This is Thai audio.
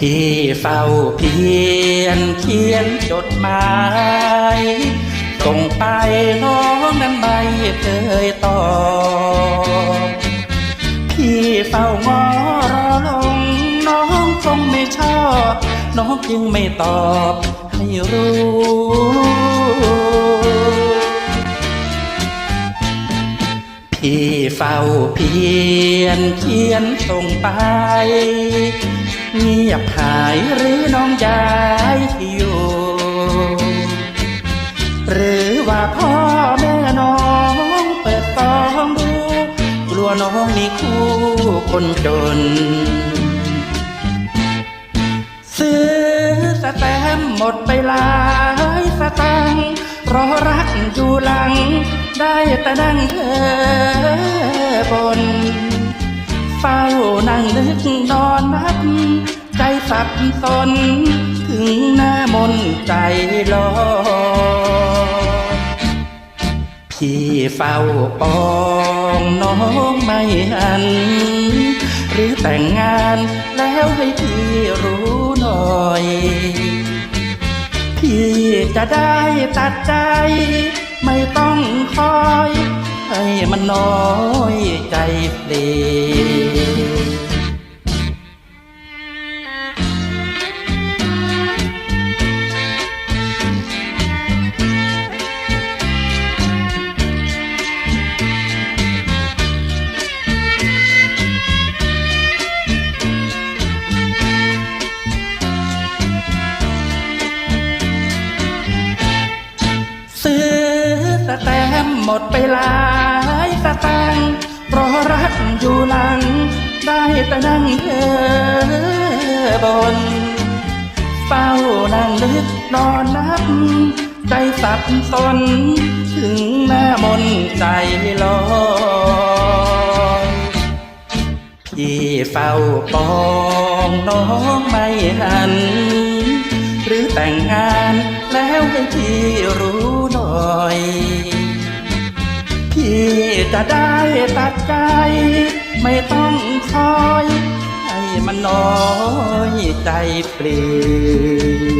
พี่เฝ้าเพียนเขียนจดหมายส่งไปน้องนั้นไม่เคยตอบพี่เฝ้างอรอลงน้องคงไม่ชอบ น้องจึงไม่ตอบให้รู้พี่เฝ้าเพียนเขียนส่งไป เงียบหายหรือน้องยายที่อยู่หรือว่าพ่อแม่น้องเปิดฟองดู กลัวน้องมีคู่คนจน ซื้อสแตมหมดไปหลายสตังค์เพราะรักอยู่หลัง ได้แต่นั่งเธอบนเฝ้านั่งนึกนอนนับใจ สับสน ถึงหน้ามนใจลอยพี่เฝ้าปองน้องไม่หัน หรือแต่งงานแล้วให้พี่รู้หน่อย พี่จะได้ตัดใจ ไม่ต้องคอย ให้มันน้อยใจเปลี่ย หมดไปหลายสตางเพราะรักอยู่หลัง ได้แต่นั่งเธอบนเฝ้านั่งนึกนอนนับ ใจสับสน ถึงหน้ามนใจลอยพี่เฝ้าปองน้องไม่หัน หรือแต่งงานแล้วให้พี่รู้หน่อย จะได้ตัดใจ ไม่ต้องคอย ให้มันน้อยใจเปลี่ยน